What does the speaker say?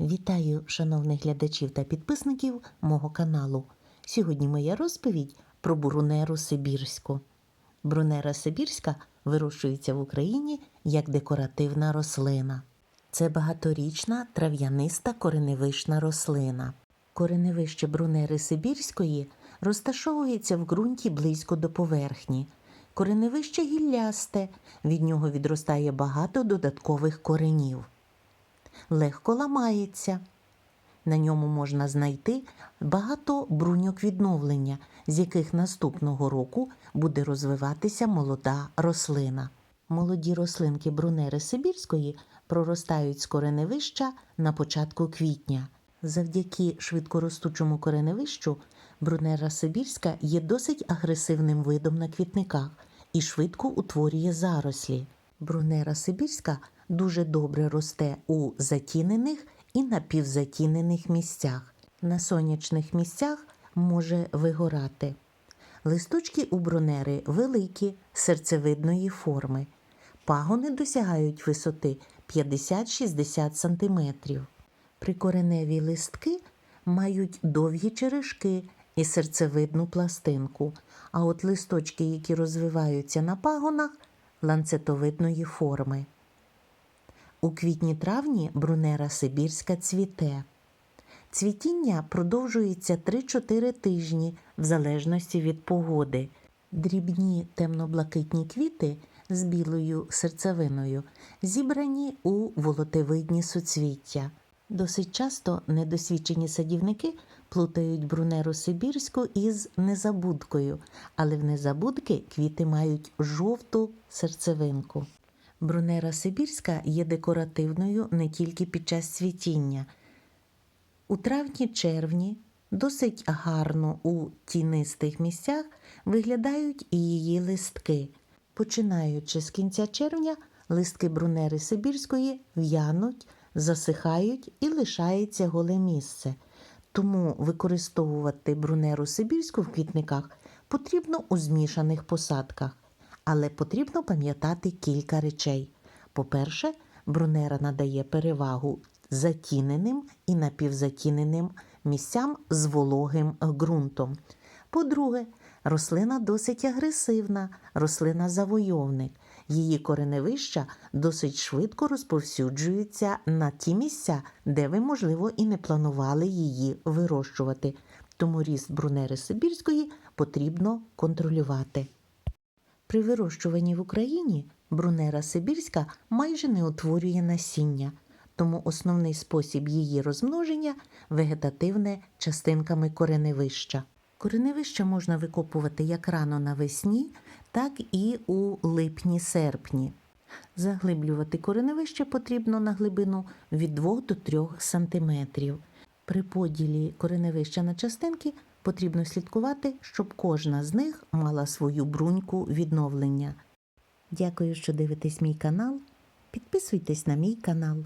Вітаю шановних глядачів та підписників мого каналу. Сьогодні моя розповідь про брунеру сибірську. Брунера сибірська вирощується в Україні як декоративна рослина. Це багаторічна трав'яниста кореневищна рослина. Кореневище брунери сибірської розташовується в ґрунті близько до поверхні. Кореневище гіллясте, від нього відростає багато додаткових коренів легко ламається. На ньому можна знайти багато бруньок відновлення, з яких наступного року буде розвиватися молода рослина. Молоді рослинки брунери Сибірської проростають з кореневища на початку квітня. Завдяки швидкоростучому кореневищу брунера Сибірська є досить агресивним видом на квітниках і швидко утворює зарослі. Брунера Сибірська дуже добре росте у затінених і напівзатінених місцях. На сонячних місцях може вигорати. Листочки у брунери великі, серцевидної форми. Пагони досягають висоти 50-60 см. Прикореневі листки мають довгі черешки і серцевидну пластинку, а от листочки, які розвиваються на пагонах, ланцетовидної форми. У квітні-травні брунера сибірська цвіте. Цвітіння продовжується 3-4 тижні в залежності від погоди. Дрібні темно-блакитні квіти з білою серцевиною зібрані у волотевидні суцвіття. Досить часто недосвідчені садівники плутають брунеру сибірську із незабудкою, але в незабудки квіти мають жовту серцевинку. Брунера сибірська є декоративною не тільки під час цвітіння. У травні-червні досить гарно у тінистих місцях виглядають і її листки. Починаючи з кінця червня, листки брунери сибірської в'януть, засихають і лишається голе місце. Тому використовувати брунеру сибірську в квітниках потрібно у змішаних посадках. Але потрібно пам'ятати кілька речей. По-перше, брунера надає перевагу затіненим і напівзатіненим місцям з вологим ґрунтом. По-друге, рослина досить агресивна, рослина завойовник. Її кореневища досить швидко розповсюджуються на ті місця, де ви, можливо, і не планували її вирощувати. Тому ріст брунери Сибірської потрібно контролювати. При вирощуванні в Україні брунера сибірська майже не утворює насіння, тому основний спосіб її розмноження вегетативне частинками кореневища. Кореневища можна викопувати як рано навесні, так і у липні-серпні. Заглиблювати кореневище потрібно на глибину від 2 до 3 см. При поділі кореневища на частинки потрібно слідкувати, щоб кожна з них мала свою бруньку відновлення. Дякую, що дивитесь мій канал. Підписуйтесь на мій канал.